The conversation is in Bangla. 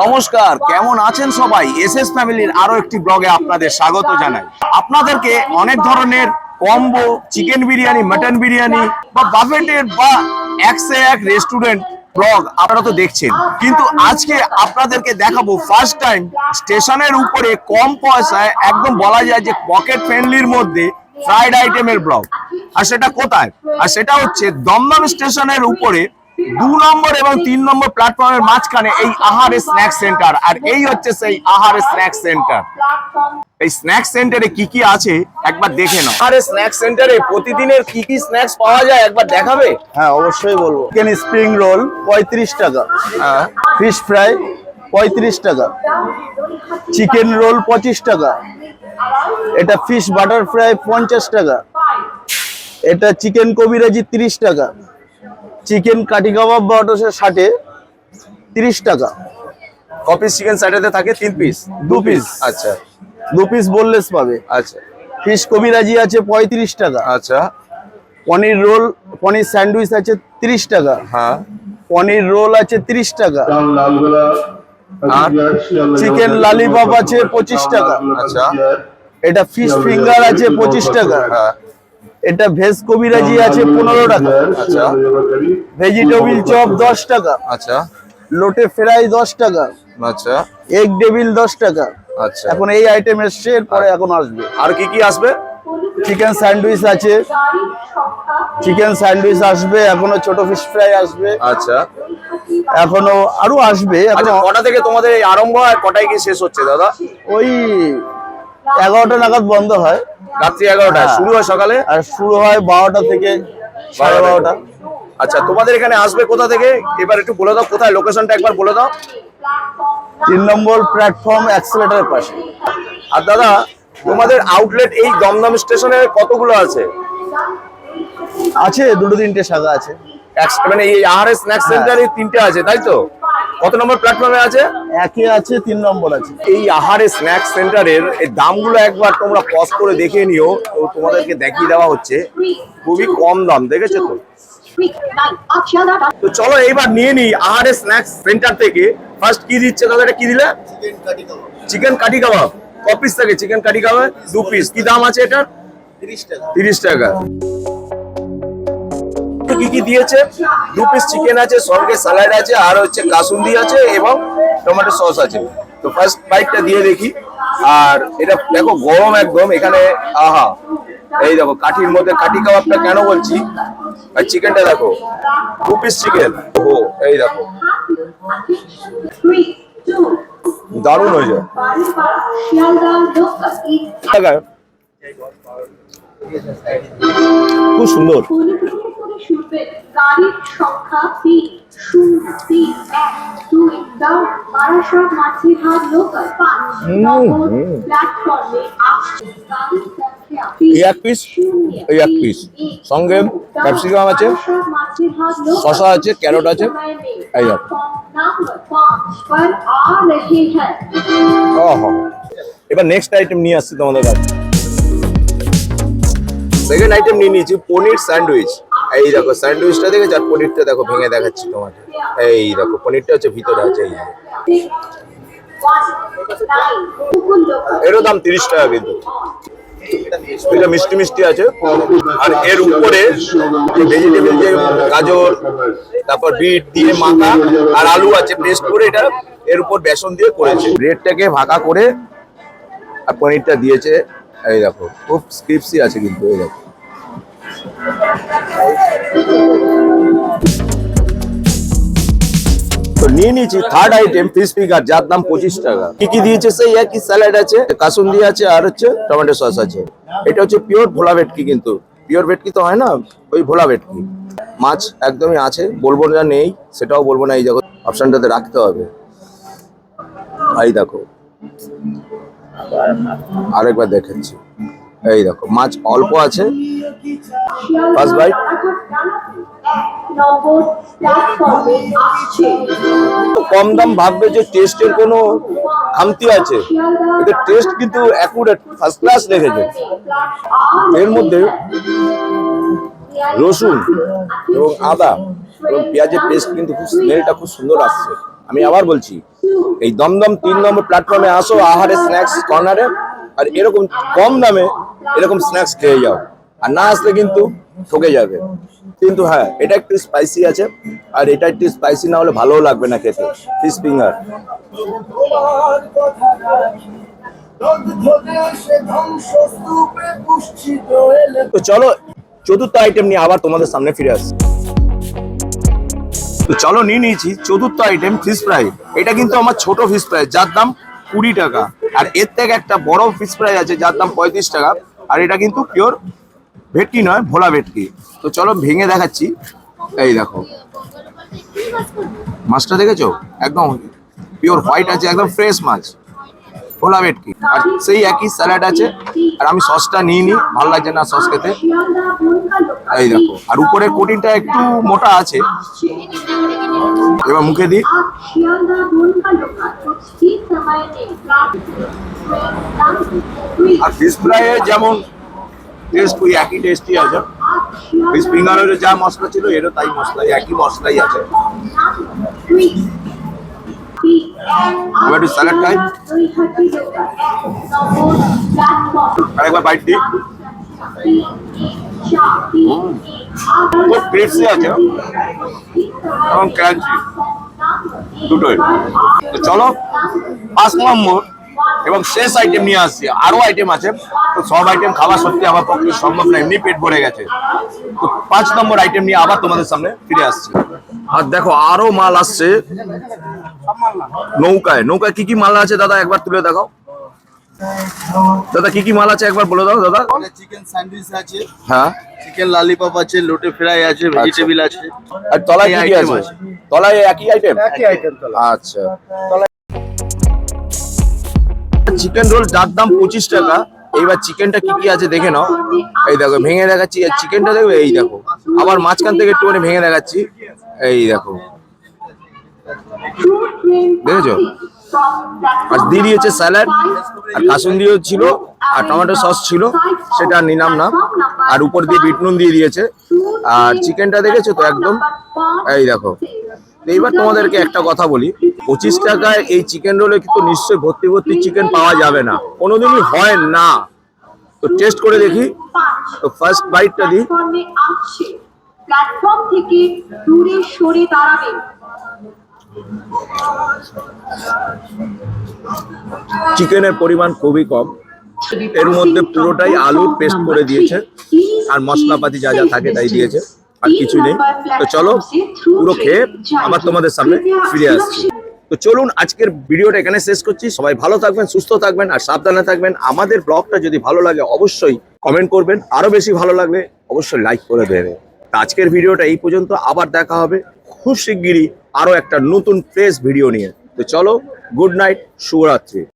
নমস্কার, কেমন আছেন সবাই? এস এস ফ্যামিলির আরও একটি ব্লগে আপনাদের স্বাগত জানাই। আপনাদেরকে অনেক ধরনের combo chicken biryani mutton biryani বা বাফেটের বা একসে এক রেস্টুরেন্ট ব্লগ আপনারা তো দেখছেন। কিন্তু আজকে আপনাদেরকে দেখাবো ফার্স্ট টাইম স্টেশনের উপরে কম পয়সায় একদম বলা যায় যে পকেট ফ্রেন্ডলির মধ্যে ফ্রাইড আইটেমের ব্লগ আর সেটা কোথায়? আর সেটা হচ্ছে দমদম স্টেশনের উপরে দু নম্বর এবং তিন নম্বর প্ল্যাটফর্মের মাঝখানে এই আহারে স্ন্যাক সেন্টার আর এই হচ্ছে সেই আহারে স্ন্যাক সেন্টার এই স্ন্যাক সেন্টারে কি কি আছে একবার দেখে নাও। আরে স্ন্যাক সেন্টারে প্রতিদিনের কি কি স্ন্যাক্স পাওয়া যায় একবার দেখাবে? হ্যাঁ অবশ্যই বলব। চিকেন স্প্রিং রোল পঁয়ত্রিশ টাকা। হ্যাঁ। ফিশ ফ্রাই পঁয়ত্রিশ টাকা। চিকেন রোল পঁচিশ টাকা। এটা ফিশ বাটার ফ্রাই পঞ্চাশ টাকা। এটা চিকেন কবিরাজি তিরিশ টাকা। চিকেন কাটি কাবাব বারোশো ষাটে তিরিশ টাকা। কপিস চিকেন স্যাটারডে থাকে তিন পিস? দু পিস। আচ্ছা। দু পিস বললেস পাবে। আচ্ছা। ফিশ কবিরাজি আছে পঁয়ত্রিশ টাকা। আচ্ছা। পনির রোল পনির স্যান্ডউইচ আছে তিরিশ টাকা। হ্যাঁ। পনির রোল আছে তিরিশ টাকা। আর? চিকেন লালিপপ আছে পঁচিশ টাকা। আচ্ছা। এটা ফিশ ফিঙ্গার আছে পঁচিশ টাকা। হ্যাঁ। এটা ভেজ কবিরাজি আছে পনেরো টাকা। আচ্ছা। ভেজিটেবিল চপ দশ টাকা। আচ্ছা। লোটে ফ্রাই দশ টাকা। আচ্ছা। এগ ডেবিল দশ টাকা। আচ্ছা। এখন এই আইটেম এসছে এরপরে এখন আসবে। আর কি কি আসবে? চিকেন স্যান্ডউইচ আছে। চিকেন স্যান্ডউইচ আসবে এখনও ছোট ফিশ ফ্রাই আসবে। আচ্ছা। এখনও আরও আসবে আচ্ছা এখনও কটা থেকে তোমাদের এই আরম্ভ হয় কটায় কি শেষ হচ্ছে দাদা? ওই এগারোটা নাগাদ বন্ধ হয়। রাত্রি এগারোটায় হ্যাঁ। শুরু হয় সকালে? আর শুরু হয় বারোটা থেকে সাড়ে বারোটা আচ্ছা তোমাদের এখানে আসবে কোথা থেকে? এবার একটু বলে দাও কোথায়? লোকেশনটা একবার বলে দাও। তিন নম্বর প্ল্যাটফর্ম অ্যাক্সেলেটারের পাশে। আর দাদা তোমাদের আউটলেট এই দমদম স্টেশনে কতগুলো আছে? আছে দুটো তিনটে শাখা আছে। মানে এই আহারে স্ন্যাক্স সেন্টারে তিনটে আছে তাই তো? কত নম্বর প্ল্যাটফর্মে আছে? একে আছে তিন নম্বর আছে। এই আহারে স্ন্যাক্স সেন্টারের এই দামগুলো একবার তোমরা পজ করে দেখে নিও তো তোমাদেরকে দেখিয়ে দেওয়া হচ্ছে। খুবই কম দাম দেখেছ তো? তো চলো এইবার নিয়ে নিই আহারে স্ন্যাক্স সেন্টার থেকে। ফার্স্ট কি দিচ্ছে দাদা এটা কি দিলে? চিকেন কাটি কাবাব ক পিস থাকে চিকেন কাটি কাবাব দু পিস কি দাম আছে এটার? তিরিশ টাকা। কি কি দিয়েছে? দু পিস চিকেন আছে সঙ্গে স্যালাড আছে, আর হচ্ছে কাসুন্দি আছে এবং টমেটো সস আছে। তো ফার্স্ট বাইটটা দিয়ে দেখি। আর এটা দেখো, গরম একদম, এখানে, আহা, এই দেখো, কাঠির মধ্যে কাঠি কাবাবটা কেন বলছি? আর চিকেনটা দেখো, দু পিস চিকেন ও এই দেখো। দারুণ হয়ে যায়। খুব সুন্দর। শিল্পে গাড়ির সংখ্যা তিন শূন্য তিন এক দুই দাম বারাসাত মাঝিরহাট লোকাল পাঁচ প্ল্যাটফর্মে আসছে। পিস পিস সঙ্গে ক্যাপসিকাম আছে? শসা আছে ক্যারট আছে? হ্যাঁ। এবার নেক্সট আইটেম নিয়ে আসছি তোমাদের কাছে। সেকেন্ড আইটেম নিয়ে নিয়েছি পনির স্যান্ডউইচ। এই দেখো, স্যান্ডউইচটা দেখেছ? আর পনিরটা দেখো, ভেঙে দেখাচ্ছি তোমাকে। এই দেখো, পনিরটা হচ্ছে ভিতরে আছে, এই যে। এরও দাম তিরিশ টাকা কিন্তু। এটা মিষ্টি মিষ্টি আছে। আর এর উপরে ভেজিটেবল যে গাজর, তারপর বিট দিয়ে মাখা, আর আলু আছে পেস্ট করে এটা এর উপর বেসন দিয়ে করেছে। ব্রেডটাকে ভাকা করে আর পনিরটা দিয়েছে। এই দেখো, খুব স্ক্রিপসি আছে কিন্তু, এই দেখো। তো নিয়ে নিয়েছি থার্ড আইটেম ফিশ ফিঙ্গার যার দাম পঁচিশ টাকা। কি কি দিয়েছে, সেই একই স্যালাড আছে, কাসুন্দি আছে, আর হচ্ছে টমেটো সস আছে। এটা হচ্ছে পিওর ভোলা ভেটকি কিন্তু। পিওর ভেটকি তো হয় না, ওই ভোলা ভেটকি। মাছ একদমই আছে, বলব না নেই, সেটাও বলব না, এই দেখো অপশনটাতে রাখতে হবে। এই দেখো। আরেকবার দেখাচ্ছি। এই দেখো, মাছ অল্প আছে। তো কম দাম ভাববে যে টেস্টের কোনো খামতি আছে। টেস্ট কিন্তু ফার্স্ট ক্লাস রেখেছে। এর মধ্যে রসুন এবং আদা এবং পেঁয়াজের পেস্ট কিন্তু খুব স্মেলটা খুব সুন্দর আসছে। আমি আবার বলছি, এই দমদম তিন নম্বর প্ল্যাটফর্মে আসো আহারে স্ন্যাক্স কর্নারে আর এরকম কম দামে এরকম স্ন্যাক্স খেয়ে যাও। আর না আসলে কিন্তু ঠকে যাবে। কিন্তু হ্যাঁ এটা একটু স্পাইসি আছে। আর এটা একটু স্পাইসি না হলে ভালোও লাগবে না খেতে। ফিশ ফিঙ্গার তো চলো, চতুর্থ আইটেম নিয়ে আবার তোমাদের সামনে ফিরে আসছি তো চলো নিয়ে নিয়েছি চতুর্থ আইটেম ফিশ ফ্রাই এটা কিন্তু আমার ছোট ফিশ ফ্রাই যার দাম কুড়ি টাকা। আর এর থেকে একটা বড় ফিশ ফ্রাই আছে, যার দাম পঁয়ত্রিশ টাকা। আর এটা কিন্তু পিওর ভেটকি নয়, ভোলা ভেটকি। তো চলো ভেঙে দেখাচ্ছি। এই দেখো। মাছটা দেখেছ? একদম পিওর হোয়াইট আছে, একদম ফ্রেশ মাছ। ভোলা ভেটকি। আর সেই একই স্যালাড আছে। আর আমি সসটা নিই, ভালো লাগছে না সস খেতে। এই দেখো। আর উপরে কোটিনটা একটু মোটা আছে। এবার মুখে দিই আর ফিশ ফ্রাইয়ে যেমন টেস্ট ওই একই টেস্টই আছে। ফিশ ফিঙ্গারের যা মশলা ছিল, এরও তাই মশলা একই মশলাই আছে। এবার একটু স্যালাড আরেকবার বাইট দিই আছে এবং। দুটোই। তো চলো পাঁচ নম্বর এবং শেষ আইটেম নিয়ে আসছি আরও আইটেম আছে তো সব আইটেম খাওয়া সত্যি আমার পক্ষে সম্ভব না এমনি পেট ভরে গেছে তো পাঁচ নম্বর আইটেম নিয়ে আবার তোমাদের সামনে ফিরে আসছি আর দেখো আরও মাল আসছে নৌকায় নৌকায় কি কি মাল আছে দাদা একবার তুলে দেখাও দাদা কি কি মাল আছে? একবার বলে দাও দাদা। চিকেন স্যান্ডউইচ আছে হ্যাঁ। চিকেন লালিপপ আছে লোটে ফ্রাই আছে ভেজিটেবল আছে। আর তলায় কি কি আছে। তলায় একই আইটেম একই আইটেম তলা আচ্ছা। চিকেন রোল যার দাম পঁচিশ টাকা এইবার চিকেনটা কি কি আছে দেখে নাও। এই দেখো ভেঙে দেখাচ্ছি আর চিকেনটা দেখবে? এই দেখো। আবার মাঝখান থেকে একটুখানি ভেঙে দেখাচ্ছি। এই দেখো। দেখেছ? আর দিয়ে দিয়েছে স্যালাড, আর কাসুন্দিও ছিল, আর টমেটো সস ছিল, সেটা নিলাম না। আর উপর দিয়ে বিট নুন দিয়ে দিয়েছে। আর চিকেনটা দেখেছ তো একদম? এই দেখো। এইবার তোমাদেরকে একটা কথা বলি, পঁচিশ টাকায় এই চিকেন রোলে কিন্তু নিশ্চয়ই ভর্তি ভর্তি চিকেন পাওয়া যাবে না। কোনোদিনই হয় না। তো টেস্ট করে দেখি। তো ফার্স্ট বাইটটা দিই। প্ল্যাটফর্ম থেকে দূরে সরে দাঁড়াবে। চিকেনের পরিমাণ খুবই কম। এর মধ্যে পুরোটাই আলু পেস্ট করে দিয়েছে। আর মশলাপাতি যা যা থাকে তাই দিয়েছে। আর কিছু নেই। তো চলো, পুরো খেয়ে আবার তোমাদের সামনে ফিরে আসছি। তো চলুন, আজকের ভিডিওটা এখানে শেষ করছি। সবাই ভালো থাকবেন, সুস্থ থাকবেন, আর সাবধানে থাকবেন। আমাদের ব্লগটা যদি ভালো লাগে, অবশ্যই কমেন্ট করবেন। আরও বেশি ভালো লাগলে অবশ্যই লাইক করে দেবেন। তো আজকের ভিডিওটা এই পর্যন্ত। আবার দেখা হবে খুব শিগগিরই। আরও একটা নতুন ফ্রেশ ভিডিও নিয়ে। তো চলো গুড নাইট শুভরাত্রি।